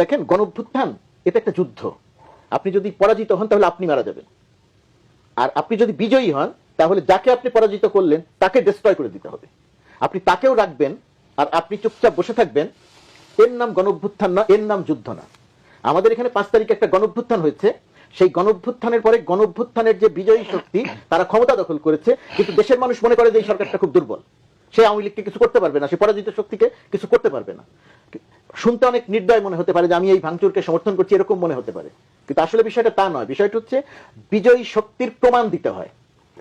দেখেন গণভ্যুত্থান এটা একটা যুদ্ধ। আপনি যদি পরাজিত হন, তাহলে আপনি মারা যাবেন। আর আপনি যদি বিজয়ী হন, তাহলে যাকে আপনি পরাজিত করলেন, তাকে ডিস্ট্রয় করে দিতে হবে। আপনি তাকেও রাখবেন, আর আপনি চুপচাপ বসে থাকবেন। এর নাম গণভ্যুত্থান না, এর নাম যুদ্ধ না। আমাদের এখানে পাঁচ তারিখে একটা গণভ্যুত্থান হয়েছে। সেই গণভ্যুত্থানের পরে গণভ্যুত্থানের যে বিজয়ী শক্তি, তারা ক্ষমতা দখল করেছে। কিন্তু দেশের মানুষ মনে করে যে এই সরকারটা খুব দুর্বল। সে আওয়ামী লীগকে কিছু করতে পারবে না, সে পরাজিত শক্তিকে কিছু করতে পারবে না। শুনতে অনেক নির্দয় মনে হতে পারে যে আমি এই ভাঙচুরকে সমর্থন করছি এরকম মনে হতে পারে। কিন্তু আসলে বিষয়টা তা নয়। বিষয়টা হচ্ছে বিজয়ী শক্তির প্রমাণ দিতে হয়।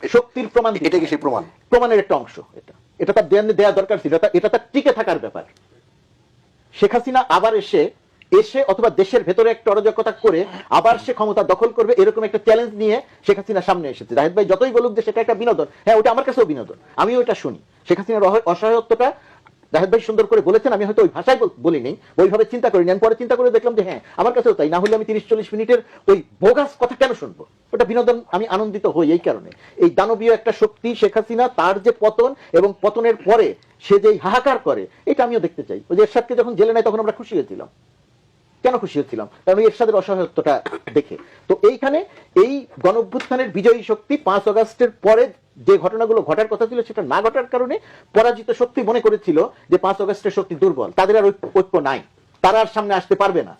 শক্তির প্রমাণ এটা কি সেই প্রমাণ? প্রমাণের একটা অংশ এটা। এটা তার দেয়া দেওয়া দরকার ছিল। এটা- তার টিকে থাকার ব্যাপার। শেখ হাসিনা আবার এসে এসে অথবা দেশের ভেতরে একটা অরাজকতা করে আবার সে ক্ষমতা দখল করবে এরকম একটা চ্যালেঞ্জ নিয়ে শেখ হাসিনা সামনে এসেছে। জাহেদ ভাই যতই বলুক যে সেটা একটা বিনোদন হ্যাঁ ওটা আমার কাছেও বিনোদন। আমিও এটা শুনি। শেখ হাসিনার অসহায়ত্বটা জাহেদ ভাই সুন্দর করে বলেছেন, আমি হয়তো ওই ভাষায় বলিনি, ওইভাবে চিন্তা করিনি। আমি পরে চিন্তা করে দেখলাম যে হ্যাঁ আমার কাছেও তাই। না হলে আমি তিরিশ চল্লিশ মিনিটের ওই বোগাস কথা কেন শুনব? ওটা বিনোদন, আমি আনন্দিত হই এই কারণে। এই দানবীয় একটা শক্তি শেখ হাসিনা, তার যে পতন এবং পতনের পরে সে যে হাহাকার করে, এটা আমিও দেখতে চাই। ওই যে এরশাদকে যখন জেলে নেয়, তখন আমরা খুশি হয়েছিলাম। কেন খুশি হচ্ছিলাম? কারণ এরশাদের অসহায়ত্বটা দেখে। তো এইখানে এই গণঅভ্যুত্থানের বিজয়ী শক্তি পাঁচ অগাস্টের পরে যে ঘটনাগুলো ঘটার কথা ছিল সেটা না ঘটার কারণে পরাজিত শক্তি মনে করেছিল যে পাঁচ অগাস্টের শক্তি দুর্বল। তাদের আর ঐক্য- নাই। তারা আর সামনে আসতে পারবে না।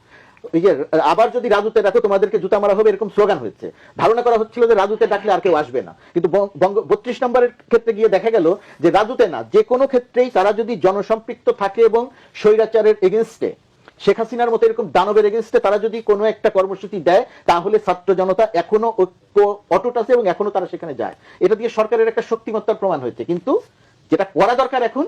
এই যে, আবার যদি রাজুতে রাখো তোমাদেরকে জুতা মারা হবে এরকম স্লোগান হয়েছে। ধারণা করা হচ্ছিল যে রাজুতে ডাকলে আর কেউ আসবে না। কিন্তু বঙ্গ বত্রিশ নম্বরের ক্ষেত্রে গিয়ে দেখা গেল যে রাজুতে না, যে কোনো ক্ষেত্রেই তারা যদি জনসম্পৃক্ত থাকে এবং স্বৈরাচারের এগেনস্টে শেখ হাসিনার মতো এরকম দানবের এগেনস্টে তারা যদি কোনো একটা কর্মসূচি দেয়, তাহলে ছাত্র জনতা এখনও ঐক্য অটুট আছে এবং এখনও তারা সেখানে যায়। এটা দিয়ে সরকারের একটা শক্তিমত্তার প্রমাণ হয়েছে। কিন্তু যেটা করা দরকার এখন,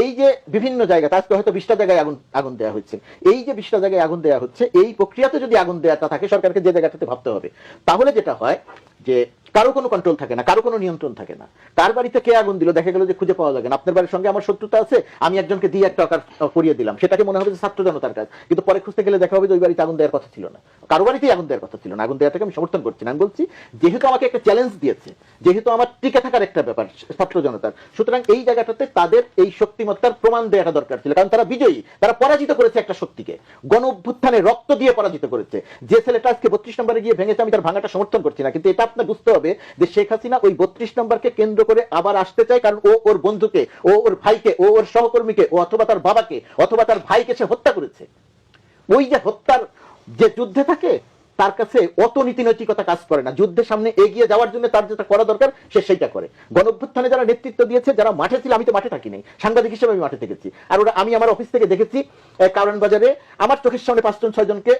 এই যে বিভিন্ন জায়গাতে আজকে হয়তো বিশটা জায়গায় আগুন আগুন দেওয়া হচ্ছে। এই যে বিশটা জায়গায় আগুন দেওয়া হচ্ছে, এই প্রক্রিয়াতে যদি আগুন দেওয়াটা থাকে, সরকারকে যে জায়গাটাতে ভাবতে হবে, তাহলে যেটা হয় যে কারও কোনো কন্ট্রোল থাকে না, কারও কোনো নিয়ন্ত্রণ থাকে না। তার বাড়িতে কে আগুন দিল? দেখা গেল যে খুঁজে পাওয়া যাবে না। আপনার বাড়ির সঙ্গে আমার শত্রুতা আছে, আমি একজনকে দিয়ে একটা আকার করিয়ে দিলাম। সেটাকে মনে হবে যে ছাত্র জনতার কাজ। কিন্তু পরে খুঁজতে গেলে দেখা হবে যে ওই বাড়িতে আগুন দেওয়ার কথা ছিল না। কারও বাড়িতেই আগুন দেওয়ার কথা ছিল না। আগুন দেওয়াটাকে আমি সমর্থন করছি না। আমি বলছি, যেহেতু আমাকে একটা চ্যালেঞ্জ দিয়েছে যেহেতু আমার টিকে থাকার একটা ব্যাপার, ছাত্র জনতার। সুতরাং এই জায়গাটাতে তাদের এই শক্তিমত্তার প্রমাণ দেওয়াটা দরকার ছিল। কারণ তারা বিজয়ী, তারা পরাজিত করেছে একটা শক্তিকে। গণ অভ্যুত্থানে রক্ত দিয়ে পরাজিত করেছে। যে ছেলেটা আজকে বত্রিশ নম্বরে গিয়ে ভেঙেছে, আমি তার ভাঙাটা সমর্থন করছি না। কিন্তু এটা আপনার বুঝতে হবে যে শেখ হাসিনা ওই বত্রিশ নম্বরকে কেন্দ্র করে আবার আসতে চায়, কারণ ও ওর বন্ধুকে, ও ওর ভাইকে, ও ওর সহকর্মীকে, ও অথবা তার বাবাকে, অথবা তার ভাইকে সে হত্যা করেছে। ওই যে হত্যার যে যুদ্ধে থাকে তার কাছে অত নীতি নৈতিকতা কাজ করে না। যুদ্ধের সামনে এগিয়ে যাওয়ার জন্য তার যেটা করা দরকার, সে সেইটা করে। গণঅভ্যুত্থানে যারা নেতৃত্ব দিয়েছে, যারা মাঠে ছিল, আমি তো মাঠে থাকি নাই। সাংবাদিক হিসেবে আমি মাঠে থেকেছি। আর ওরা, আমি আমার অফিস থেকে দেখেছি কারণ বাজারে আমার চোখের সামনে পাঁচজন ছয়জনকে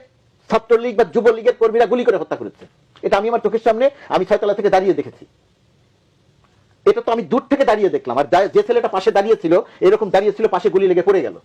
ছাত্রলীগ বা যুবলীগের কর্মীরা গুলি করে হত্যা করেছে। এটা আমি আমার চোখের সামনে, আমি ছয়তলা থেকে দাঁড়িয়ে দেখেছি। এটা তো আমি দূর থেকে দাঁড়িয়ে দেখলাম। আর যে ছেলেটা পাশে দাঁড়িয়েছিল এরকম দাঁড়িয়েছিল পাশে গুলি লেগে পড়ে গেল।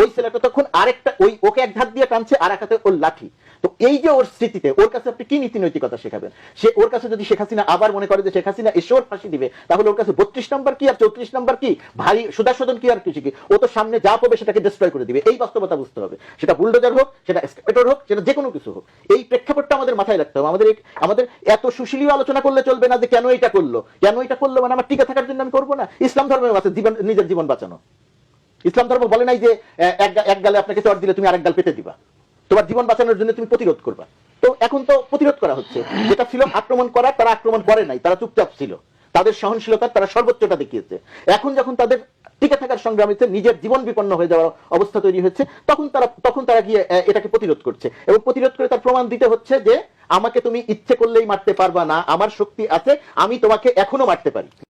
ওই ছেলেটা তখন আরেকটা, ওই ওকে এক হাত দিয়ে টানছে, আর এক হাতে ওর লাঠি। তো এই যে ওর স্মৃতিতে, ওর কাছে আপনি কি নীতি নৈতিকতা শেখাবেন? সে ওর কাছে যদি শেখ হাসিনা আবার মনে করে যে শেখ হাসিনা এসে ওর ফাঁসি দিবে, তাহলে ওর কাছে বত্রিশ নম্বর কি আর চৌত্রিশ নম্বর কি? ভারী সুদাসদন কি আর কিছু কি? ও তো সামনে যা পাবে সেটাকে ডিস্ট্রয় করে দিবে। এই বাস্তবতা বুঝতে হবে। সেটা বুলডোজার হোক, সেটা এক্সকেভেটর হোক, সেটা যে কোনো কিছু হোক। এই প্রেক্ষাপটটা আমাদের মাথায় রাখতে হবে। আমাদের আমাদের এত সুশীলীয় আলোচনা করলে চলবে না যে কেন এটা করল। কেন এটা করল মানে আমার টিকে থাকার জন্য আমি করব না? ইসলাম ধর্মের আছে, জীবন, নিজের জীবন বাঁচানো। ইসলাম ধর্ম বলে নাই যে এক গালে আপনাকে চট দিলে তুমি আরেক গাল পেতে দিবা। তোমার জীবন বাঁচানোর জন্য তুমি প্রতিরোধ করবা। তো এখন তো প্রতিরোধ করা হচ্ছে। যেটা ছিল আক্রমণ করা, তারা আক্রমণ করে নাই, তারা চুপচাপ ছিল। তাদের সহনশীলতার তারা সর্বোচ্চটা দেখিয়েছে। এখন যখন তাদের টিকে থাকার সংগ্রামীতে নিজের জীবন বিপন্ন হয়ে যাওয়ার অবস্থা তৈরি হচ্ছে, তখন তারা তখন তারা গিয়ে এটাকে প্রতিরোধ করছে। এবং প্রতিরোধ করে তার প্রমাণ দিতে হচ্ছে যে, আমাকে তুমি ইচ্ছে করলেই মারতে পারবা না, আমার শক্তি আছে, আমি তোমাকে এখনও মারতে পারি।